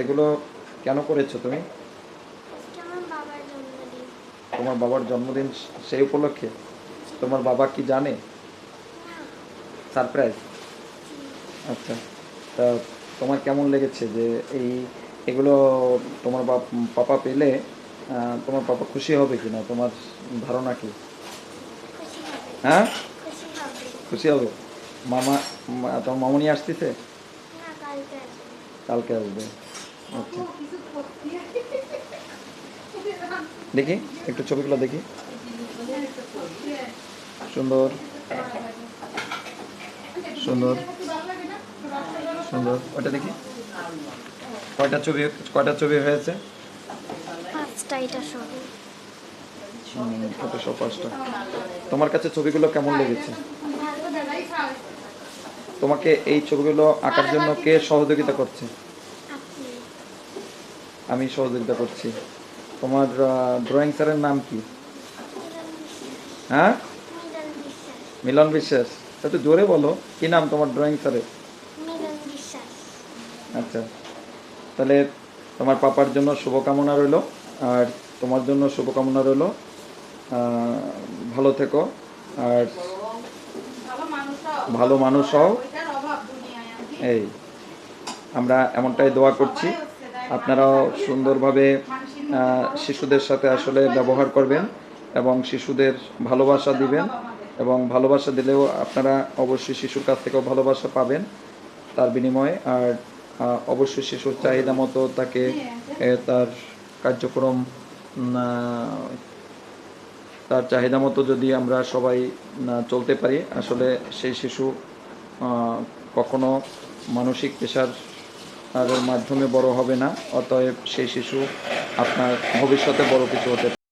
এগুলো কেন করেছ তুমি? তোমার বাবার জন্মদিন সেই উপলক্ষে? তোমার বাবা কি জানে? সারপ্রাইজ? আচ্ছা তা তোমার কেমন লেগেছে যে এই এগুলো তোমার পাপা পেলে তোমার পাপা খুশি হবে কি না তোমার ধারণা কি? হ্যাঁ? খুশি হবে। মামা তোমার মামনি আসতেছে? কালকে আসবে। দেখি একটু ছবিগুলো দেখি। সুন্দর। সুন্দর। সুন্দর। ওটা দেখি। কয়টা ছবি কয়টা ছবি হয়েছে? পাঁচটা এটা সবই হুম, পাঁচটা। তোমার কাছে ছবিগুলো কেমন লেগেছে? তোমাকে এই ছবিগুলো আঁকার জন্য কে সহযোগিতা করছে? আমি সহযোগিতা করছি। তোমার ড্রয়িং স্যারের নাম কি? হ্যাঁ? মিলন বিশ্বাস। একটু জোরে বলো কি নাম তোমার ড্রয়িং স্যারের? আচ্ছা তাহলে তোমার পাপার জন্য শুভকামনা রইল আর তোমার জন্য শুভকামনা রইল। ভালো থেকো আর ভালো মানুষ হও। এই আমরা এমনটাই দোয়া করছি। আপনারাও সুন্দরভাবে শিশুদের সাথে আসলে ব্যবহার করবেন এবং শিশুদের ভালোবাসা দিবেন এবং ভালোবাসা দিলেও আপনারা অবশ্যই শিশুর কাছ থেকেও ভালোবাসা পাবেন তার বিনিময়ে। আর অবশ্যই শিশুর চাহিদা মতো তাকে তার কার্যক্রম তার চাহিদা মতো যদি আমরা সবাই চলতে পারি, আসলে সেই শিশু কখনো মানসিক পেশার তাদের মাধ্যমে বড় হবে না অতএব সেই শিশু আপনার ভবিষ্যতে বড় কিছু হতে পারে।